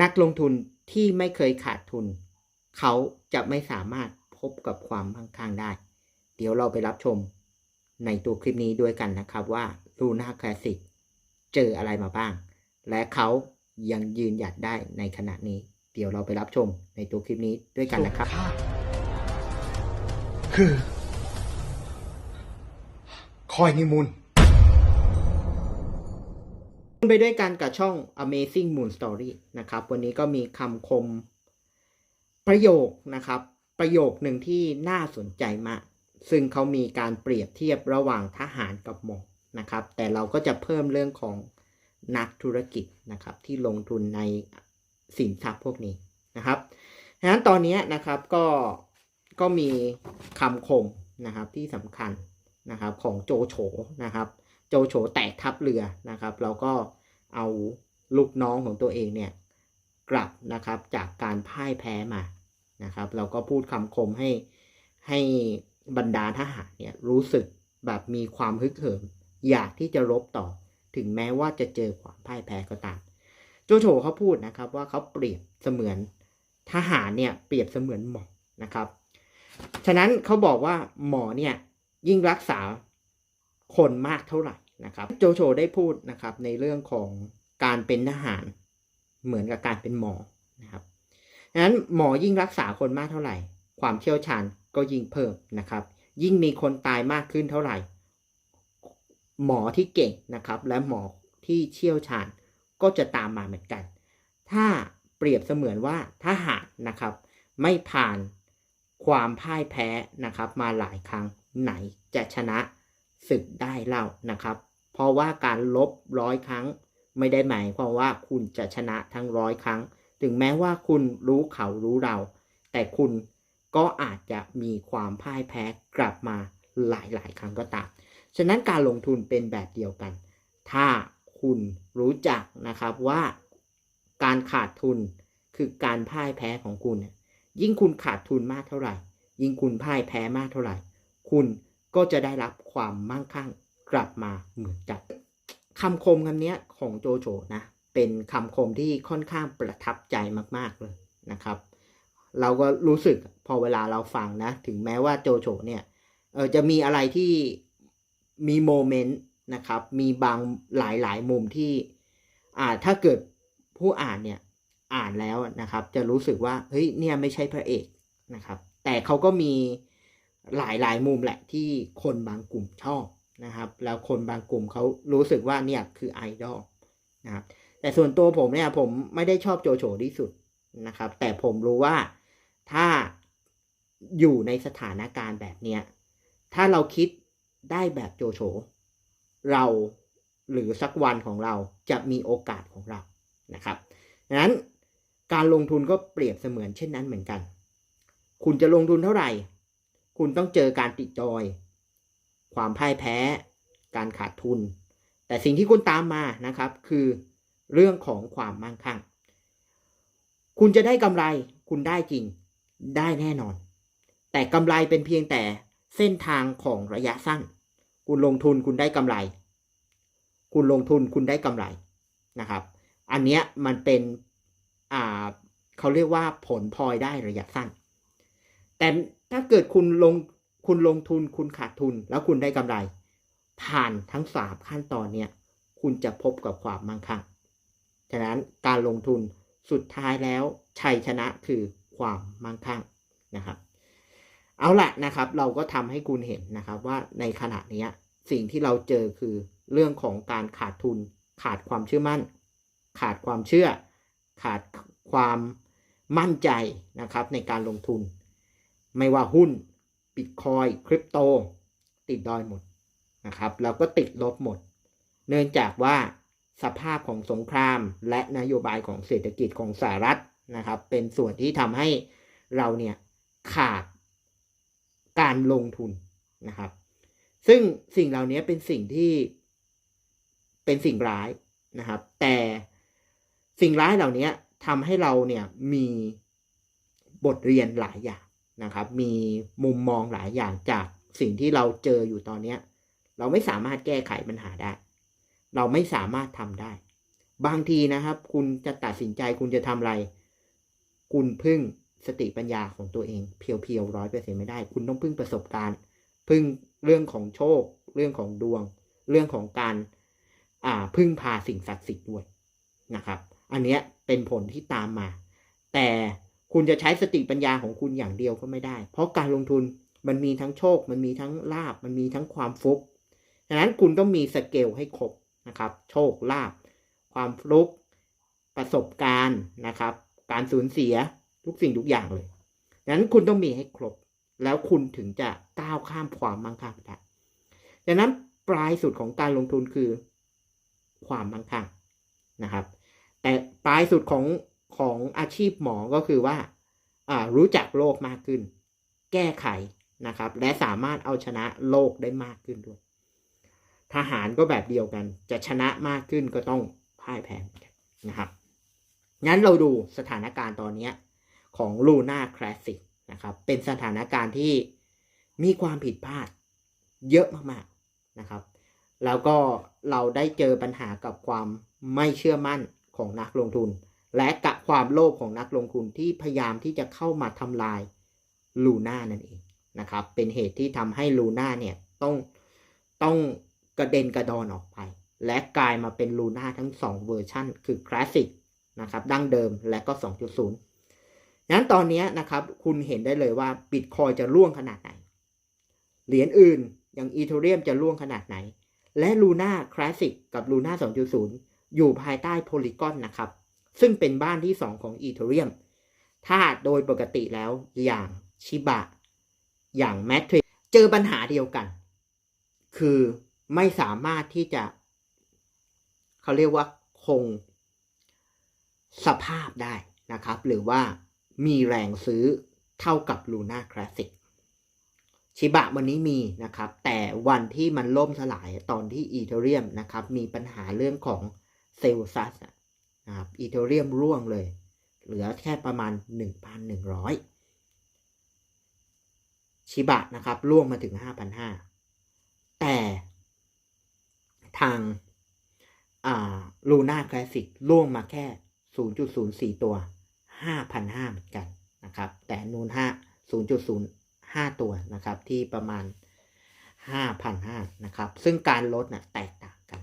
นักลงทุนที่ไม่เคยขาดทุน เขาจะไม่สามารถพบกับความมั่งคั่งได้ เดี๋ยวเราไปรับชมในตัวคลิปนี้ด้วยกันนะครับว่าลูน่าคลาสสิกเจออะไรมาบ้าง และเขายังยืนหยัดได้ในขณะนี้ เดี๋ยวเราไปรับชมในตัวคลิปนี้ด้วยกันนะครับ คือ คอยนิมูล ไปด้วยกันกับช่อง Amazing Moon Story นะครับ วันนี้ก็มีคำคมประโยคนะครับ ประโยคหนึ่งที่น่าสนใจมาก ซึ่งเขามีการเปรียบเทียบระหว่างทหารกับหมอนะครับ แต่เราก็จะเพิ่มเรื่องของนักธุรกิจนะครับ ที่ลงทุนในสินทรัพย์พวกนี้นะครับดังนั้นตอนนี้นะครับก็ก็มีคำคมนะครับที่สำคัญนะครับของโจโฉนะครับ โจโฉแตกทัพเรือนะครับ เราก็ เอาลูกน้องของตัวเองเนี่ยกลับนะครับจากการพ่ายแพ้มานะครับ เราก็พูดคำคมให้ให้บรรดาทหารเนี่ยรู้สึกแบบมีความฮึกเหิมอยากที่จะรบต่อ ถึงแม้ว่าจะเจอความพ่ายแพ้ก็ตามโจโฉเขาพูดนะครับว่าเขาเปรียบเสมือนทหารเนี่ยเปรียบเสมือนหมอนะครับ ฉะนั้นเขาบอกว่าหมอเนี่ยยิ่งรักษาคนมากเท่าไหร่ นะครับโจโฉได้พูดนะครับในเรื่องของการเป็นทหารเหมือนกับการเป็นหมอนะครับฉะนั้นหมอยิ่งรักษาคนมากเท่าไหร่ ความเชี่ยวชาญก็ยิ่งเพิ่มนะครับ ยิ่งมีคนตายมากขึ้นเท่าไหร่ หมอที่เก่งนะครับ และหมอที่เชี่ยวชาญก็จะตามมาเหมือนกัน ถ้าเปรียบเสมือนว่าทหารนะครับ ไม่ผ่านความพ่ายแพ้นะครับ มาหลายครั้งไหนจะชนะศึกได้เล่านะครับ เพราะว่าการลบร้อยครั้ง ไม่ได้หมายความว่าคุณจะชนะทั้งร้อยครั้ง ถึงแม้ว่าคุณรู้เขารู้เรา แต่คุณก็อาจจะมีความพ่ายแพ้กลับมาหลายๆ ครั้งก็ตาม ฉะนั้นการลงทุนเป็นแบบเดียวกัน ถ้าคุณรู้จักนะครับว่าการขาดทุนคือการพ่ายแพ้ของคุณ ยิ่งคุณขาดทุนมากเท่าไหร่ ยิ่งคุณพ่ายแพ้มากเท่าไหร่ คุณก็จะได้รับความมั่งคั่ง กลับมาเหมือนกันคำคมคำนี้ของโจโฉนะเป็นคำคมที่ค่อนข้างประทับใจมาก ๆเลยนะครับ เราก็รู้สึกพอเวลาเราฟังนะ ถึงแม้ว่าโจโฉเนี่ยเออจะมีอะไรที่มีโมเมนต์นะครับ มีบางหลายๆมุมที่อ่าถ้าเกิดผู้อ่านเนี่ยอ่านแล้วนะครับ จะรู้สึกว่าเฮ้ยเนี่ยไม่ใช่พระเอกนะครับ แต่เขาก็มีหลายหลายมุมแหละที่คนบางกลุ่มชอบ นะครับ แล้วคนบางกลุ่มเขารู้สึกว่าเนี่ยคือไอดอลนะครับ แต่ส่วนตัวผมเนี่ยผมไม่ได้ชอบโจโฉที่สุดนะครับ แต่ผมรู้ว่าถ้าอยู่ในสถานการณ์แบบเนี้ย ถ้าเราคิดได้แบบโจโฉ เราหรือสักวันของเราจะมีโอกาสของเรานะครับดังนั้นการลงทุนก็เปรียบเสมือนเช่นนั้นเหมือนกัน คุณจะลงทุนเท่าไหร่ คุณต้องเจอการติดดอย ความพ่ายแพ้ การขาดทุน แต่สิ่งที่คุณตามมานะครับ คือเรื่องของความมั่งคั่ง คุณจะได้กำไร คุณได้จริง ได้แน่นอน แต่กำไรเป็นเพียงแต่เส้นทางของระยะสั้น คุณลงทุนคุณได้กำไร คุณลงทุนคุณได้กำไรนะครับ อันเนี้ยมันเป็นอ่าเขาเรียกว่าผลพลอยได้ระยะสั้น แต่ถ้าเกิดคุณลง คุณลงทุนคุณขาดทุน แล้วคุณได้กำไร ผ่านทั้งสามขั้นตอนเนี่ยคุณจะพบกับความมั่งคั่ง ฉะนั้นการลงทุนสุดท้ายแล้วชัยชนะคือความมั่งคั่งนะครับ เอาละนะครับ เราก็ทำให้คุณเห็นนะครับว่าในขณะนี้สิ่งที่เราเจอคือเรื่องของการขาดทุน ขาดความเชื่อมั่น ขาดความเชื่อ ขาดความมั่นใจนะครับในการลงทุน ไม่ว่าหุ้น บิตคอยคริปโต ติดดอยหมดนะครับแล้วก็ติดลบหมด เนื่องจากว่าสภาพของสงครามและนโยบายของเศรษฐกิจของสหรัฐนะครับ เป็นส่วนที่ทำให้เราเนี่ยขาดการลงทุนนะครับ ซึ่งสิ่งเหล่านี้เป็นสิ่งที่เป็นสิ่งร้ายนะครับ แต่สิ่งร้ายเหล่านี้ทำให้เราเนี่ยมีบทเรียนหลายอย่าง นะครับ มีมุมมองหลายอย่างจากสิ่งที่เราเจออยู่ตอนเนี้ยเราไม่สามารถแก้ไขปัญหาได้ เราไม่สามารถทำได้ บางทีนะครับ คุณจะตัดสินใจคุณจะทำอะไร คุณพึ่งสติปัญญาของตัวเองเพียวๆร้อยเปอร์เซ็นไม่ได้ คุณต้องพึ่งประสบการณ์ พึ่งเรื่องของโชค เรื่องของดวง เรื่องของการอ่าพึ่งพาสิ่งศักดิ์สิทธิ์ด้วยนะครับ อันเนี้ยเป็นผลที่ตามมา แต่ คุณจะใช้สติปัญญาของคุณอย่างเดียวก็ไม่ได้ เพราะการลงทุนมันมีทั้งโชค มันมีทั้งลาบ มันมีทั้งความฟุกฉะนั้นคุณต้องมีสเกลให้ครบนะครับ โชคลาบ ความฟลุก ประสบการณ์นะครับ การสูญเสียทุกสิ่งทุกอย่างเลยดังนั้นคุณต้องมีให้ครบ แล้วคุณถึงจะก้าวข้ามความมั่งคั่งได้ดังนั้นปลายสุดของการลงทุนคือความมั่งคั่งนะครับ แต่ปลายสุดของ ของอาชีพหมอก็คือว่าารู้จักโรคมากขึ้น แก้ไขนะครับ และสามารถเอาชนะโลกได้มากขึ้นด้วย ทหารก็แบบเดียวกัน จะชนะมากขึ้นก็ต้องพ่ายแพ้นกันนะครับ งั้นเราดูสถานการณ์ตอนนี้ของลูน่าคลาสสิกนะครับ เป็นสถานการณ์ที่มีความผิดพลาดเยอะมากๆนะครับ แล้วก็เราได้เจอปัญหากับความไม่เชื่อมั่นของนักลงทุน และกับความโลภของนักลงทุนที่พยายามที่จะเข้ามาทำลายลูน่านั่นเองนะครับ เป็นเหตุที่ทำให้ลูน่าเนี่ยต้องต้องกระเด็นกระดอนออกไป และกลายมาเป็นลูน่าทั้ง 2 เวอร์ชันคือคลาสสิกนะครับดั้งเดิมและก็ 2.0นั้นตอนนี้นะครับคุณเห็นได้เลยว่าบิตคอยจะร่วงขนาดไหน เหรียญอื่นอย่างอีเทเรียมจะร่วงขนาดไหน และลูน่าคลาสสิกกับลูน่า2.0 อยู่ภายใต้โพลีกอนนะครับ ซึ่งเป็นบ้านที่2ของอีเทเรียม ถ้าโดยปกติแล้วอย่างชิบะ อย่างแมทริกเจอปัญหาเดียวกัน คือไม่สามารถที่จะ เขาเรียกว่าคงสภาพได้นะครับ หรือว่ามีแรงซื้อเท่ากับลูน่าคลาสสิกชิบะวันนี้มีนะครับ แต่วันที่มันล่มสลายตอนที่อีเทเรียมนะครับ มีปัญหาเรื่องของเซลซัส นะครับอีเทเรียมร่วงเลย เหลือแค่ประมาณ 1,100 ชิบะนะครับร่วงมาถึง 5,500 แต่ทางลูน่าคลาสสิกร่วงมาแค่ 0.04 ตัว 5,500เหมือนกันนะครับ แต่นูน5 0.05 ตัวนะครับ ที่ประมาณ 5,500นะครับ ซึ่งการลดนะ่ะแตกต่างกัน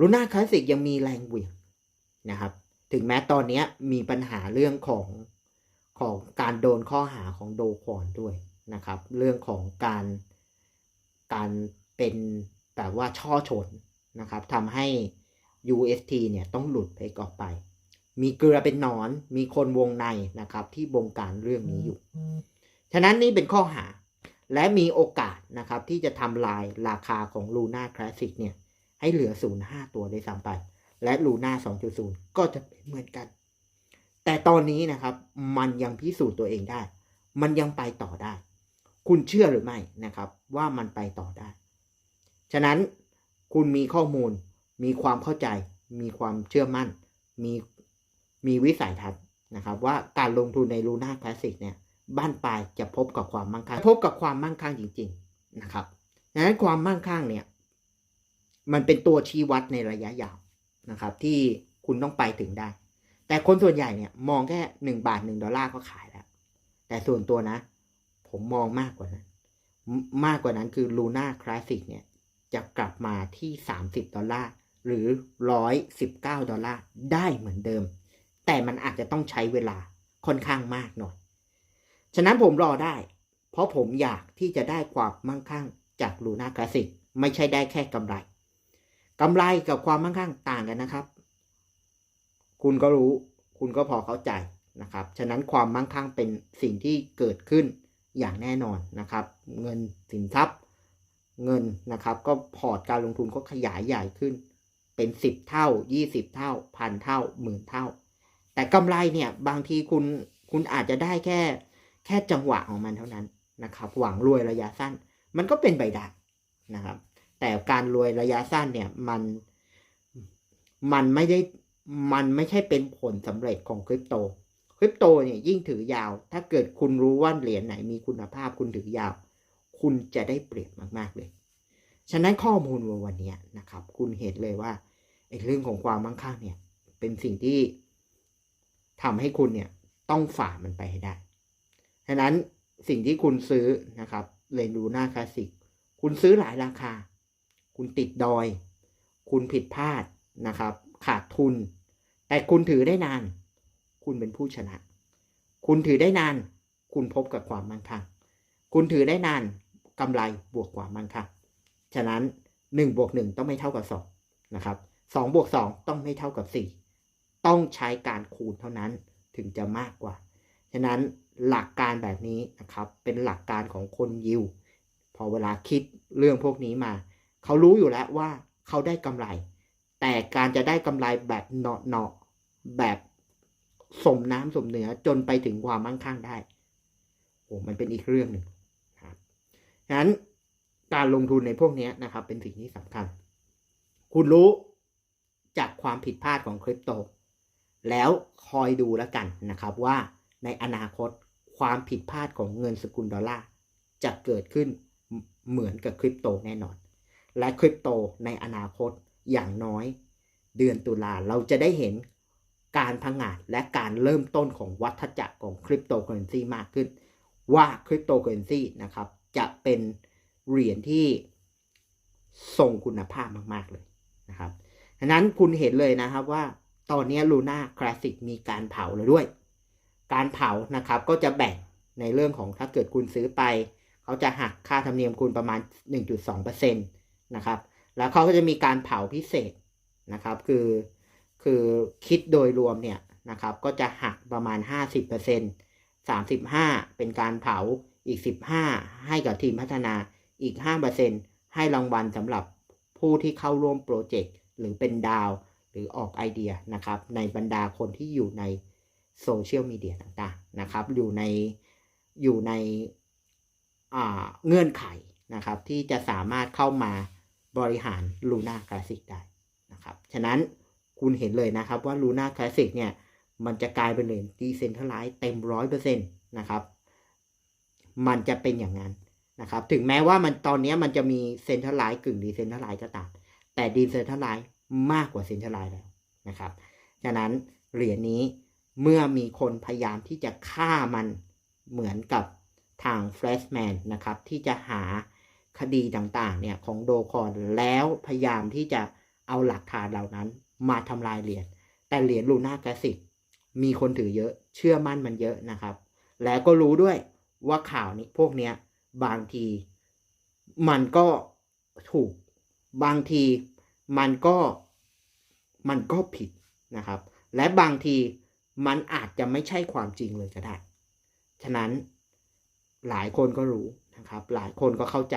ลูน่าคลาสสิกยังมีแรงเหวี่ยง นะครับ ถึงแม้ตอนนี้มีปัญหาเรื่องของของการโดนข้อหาของโดควอนด้วยนะครับ เรื่องของการการเป็นแบบว่าช่อชนนะครับทำให้ UST เนี่ยต้องหลุดเพกออกไป มีเกลือเป็นนอน มีคนวงในนะครับ ที่บงการเรื่องนี้อยู่ ฉะนั้นนี่เป็นข้อหา และมีโอกาสนะครับ ที่จะทำลายราคาของ Luna Classic เนี่ย ให้เหลือ 0.5 ตัวได้ซ้ำไป และ Luna 2.0 ก็จะเป็นเหมือนกัน แต่ตอนนี้นะครับ มันยังพิสูจน์ตัวเองได้ มันยังไปต่อได้ คุณเชื่อหรือไม่นะครับ ว่ามันไปต่อได้ ฉะนั้นคุณมีข้อมูล มีความเข้าใจ มีความเชื่อมั่น มีมีวิสัยทัศน์นะครับว่าการลงทุนในลูน่าคลาสสิกเนี่ยบ้านปลายจะพบกับความมั่งคั่งพบกับความมั่งคั่งจริง ๆนะครับดังนั้นความมั่งคั่งเนี่ย มันเป็นตัวชี้วัดในระยะยาว นะครับ ที่คุณต้องไปถึงได้ แต่คนส่วนใหญ่เนี่ยมองแค่หนึ่งบาทหนึ่งดอลลาร์ก็ขายแล้ว แต่ส่วนตัวนะ ผมมองมากกว่านั้น มากกว่านั้นคือลูน่าคลาสสิกเนี่ย จะกลับมาที่ 30 ดอลลาร์ หรือ 119 ดอลลาร์ ได้เหมือนเดิม แต่มันอาจจะต้องใช้เวลาค่อนข้างมากหน่อย ฉะนั้นผมรอได้ เพราะผมอยากที่จะได้ความมั่งคั่งจากลูน่าคลาสสิกไม่ใช่ได้แค่กำไร กำไรกับความมั่งคั่งต่างกันนะครับ คุณก็รู้ คุณก็พอเข้าใจนะครับ ฉะนั้นความมั่งคั่งเป็นสิ่งที่เกิดขึ้นอย่างแน่นอนนะครับ เงินสินทรัพย์ เงินนะครับ ก็พอร์ตการลงทุนก็ขยายใหญ่ขึ้น เป็นสิบเท่ายี่สิบเท่าพันเท่าหมื่นเท่า แต่กำไรเนี่ยบางทีคุณคุณอาจจะได้แค่แค่จังหวะของมันเท่านั้นนะครับ หวังรวยระยะสั้น มันก็เป็นไปได้นะครับ แต่การรวยระยะสั้นเนี่ยมันมันไม่ได้มันไม่ใช่เป็นผลสำเร็จของคริปโต คริปโตเนี่ยยิ่งถือยาว ถ้าเกิดคุณรู้ว่าเหรียญไหนมีคุณภาพคุณถือยาว คุณจะได้เปรียบมาก ๆ เลย ฉะนั้นข้อมูลวันนี้นะครับ คุณเห็นเลยว่าไอ้เรื่องของความมั่งคั่งเนี่ยเป็นสิ่งที่ทำให้คุณเนี่ยต้องฝ่ามันไปให้ได้ ฉะนั้นสิ่งที่คุณซื้อนะครับเรนูน่าคลาสสิก คุณซื้อหลายราคา คุณติดดอย คุณผิดพลาดนะครับ ขาดทุน แต่คุณถือได้นาน คุณเป็นผู้ชนะ คุณถือได้นาน คุณพบกับความมั่งคั่งคุณถือได้นานกำไรบวกความมั่งคั่งฉะนั้น1บวก1ต้องไม่เท่ากับ2นะครับ2บวก2ต้องไม่เท่ากับ 4 ต้องใช้การคูณเท่านั้นถึงจะมากกว่า ฉะนั้นหลักการแบบนี้นะครับ เป็นหลักการของคนยิว พอเวลาคิดเรื่องพวกนี้มา เขารู้อยู่แล้วว่าเขาได้กำไร แต่การจะได้กำไรแบบเนาะเนาะแบบสมน้ำสมเนื้อจนไปถึงความมั่งคั่งได้โอ้มันเป็นอีกเรื่องหนึ่งครับฉะนั้นการลงทุนในพวกนี้นะครับ เป็นสิ่งที่สำคัญ คุณรู้จากความผิดพลาดของคริปโต แล้วคอยดูแล้วกันนะครับว่าในอนาคตความผิดพลาดของเงินสกุลดอลลาร์จะเกิดขึ้นเหมือนกับคริปโตแน่นอน และคริปโตในอนาคตอย่างน้อย เดือนตุลาเราจะได้เห็นการพังงาดและการเริ่มต้นของวัฏจักรของคริปโตเคอเรนซีมากขึ้น ว่าคริปโตเคอเรนซีนะครับจะเป็นเหรียญที่ทรงคุณภาพมาก ๆ เลยนะครับฉะนั้นคุณเห็นเลยนะครับว่าตอนนี้ลูน่าคลาสสิกมีการเผาเลยด้วย การเผานะครับก็จะแบ่งในเรื่องของถ้าเกิดคุณซื้อไป เขาจะหักค่าธรรมเนียมคุณประมาณ 1.2% นะครับ แล้วเขาก็จะมีการเผาพิเศษนะครับ คือคือคิดโดยรวมเนี่ยนะครับ ก็จะหักประมาณ 50% 35 เป็นการเผาอีก 15 ให้กับทีมพัฒนาอีก 5%ให้รางวัลสำหรับผู้ที่เข้าร่วมโปรเจกต์หรือเป็นดาวหรือออกไอเดียนะครับ ในบรรดาคนที่อยู่ในโซเชียลมีเดียต่างๆนะครับ อยู่ในอยู่ในเงื่อนไขนะครับ ที่จะสามารถเข้ามา บริหารลูน่าคลาสสิกได้นะครับ ฉะนั้นคุณเห็นเลยนะครับว่าลูน่าคลาสสิกเนี่ย มันจะกลายเป็นเหรียญดีเซนทัลไลซ์เต็มร้อยเปอร์เซ็นต์นะครับ มันจะเป็นอย่างนั้นนะครับ ถึงแม้ว่ามันตอนนี้มันจะมีเซนทัลไลซ์กึ่งดีเซนทัลไลซ์ก็ตาม แต่ดีเซนทัลไลซ์มากกว่าเซนทัลไลซ์แล้วนะครับ ฉะนั้นเหรียญนี้เมื่อมีคนพยายามที่จะฆ่ามันเหมือนกับทาง Flashman นะครับ ที่จะหา คดีต่างๆเนี่ยของโดคอนแล้วพยายามที่จะเอาหลักฐานเหล่านั้นมาทำลายเหรียญแต่เหรียญลูน่าแกสิกมีคนถือเยอะเชื่อมั่นมันเยอะนะครับ แล้วก็รู้ด้วยว่าข่าวนี้พวกเนี้ยบางทีมันก็ถูกบางทีมันก็มันก็ผิดนะครับ และบางทีมันอาจจะไม่ใช่ความจริงเลยก็ได้ ฉะนั้นหลายคนก็รู้นะครับ หลายคนก็เข้าใจ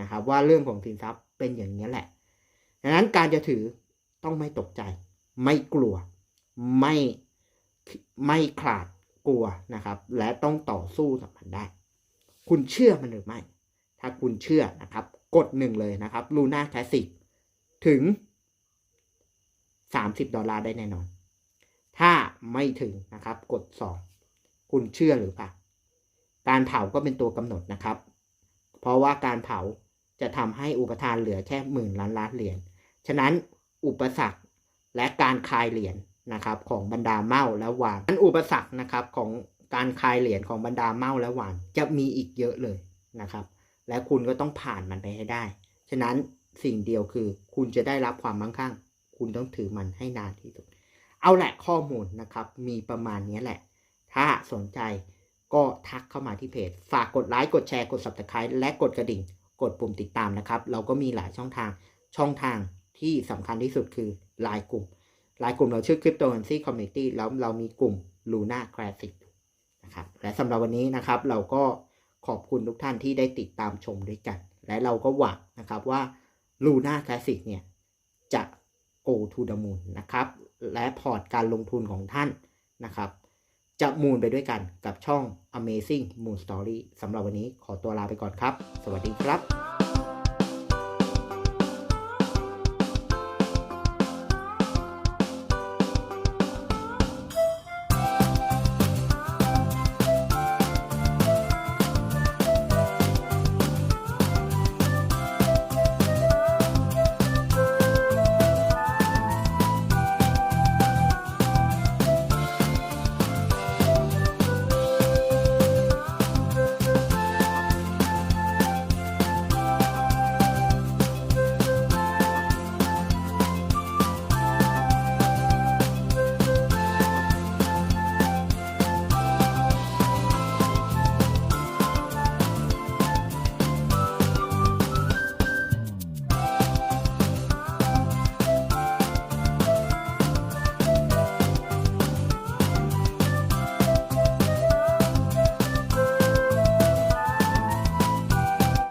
นะครับ ว่าเรื่องของสินทรัพย์เป็นอย่างนี้แหละดังนั้นการจะถือต้องไม่ตกใจ ไม่กลัว ไม่ไม่ขาดกลัวนะครับ และต้องต่อสู้กับมันได้ คุณเชื่อมันหรือไม่ ถ้าคุณเชื่อนะครับ กดหนึ่งเลยนะครับลูน่าคลาสสิกถึง 30 ดอลลาร์ได้แน่นอน ถ้าไม่ถึงนะครับ กด 2 คุณเชื่อหรือเปล่า การเผาก็เป็นตัวกำหนดนะครับ เพราะว่าการเผา จะทำให้อุปทานเหลือแค่หมื่นล้านล้านเหรียญ ฉะนั้นอุปสรรคและการคลายเหรียญนะครับของบรรดาเมาและหวานนั้นอุปสรรคนะครับของการคลายเหรียญของบรรดาเมาและหวานจะมีอีกเยอะเลยนะครับ และคุณก็ต้องผ่านมันไปให้ได้ ฉะนั้นสิ่งเดียวคือคุณจะได้รับความมั่งคั่ง คุณต้องถือมันให้นานที่สุด เอาแหละข้อมูลนะครับ มีประมาณนี้แหละ ถ้าสนใจก็ทักเข้ามาที่เพจ ฝากกดไลค์ กดแชร์ กด subscribe และกดกระดิ่ง กดปุ่มติดตามนะครับ เราก็มีหลายช่องทางช่องทางที่สำคัญที่สุดคือไลน์กลุ่มไลน์กลุ่มเราชื่อ Cryptocurrency Community แล้วเรามีกลุ่ม Luna Classic นะครับและสำหรับวันนี้นะครับเราก็ขอบคุณทุกท่านที่ได้ติดตามชมด้วยกัน และเราก็หวังนะครับว่า Luna Classic เนี่ยจะ go to the moon นะครับ และพอร์ตการลงทุนของท่านนะครับ จะมูนไปด้วยกันกับช่อง Amazing Moon Story สำหรับวันนี้ขอตัวลาไปก่อนครับ สวัสดีครับ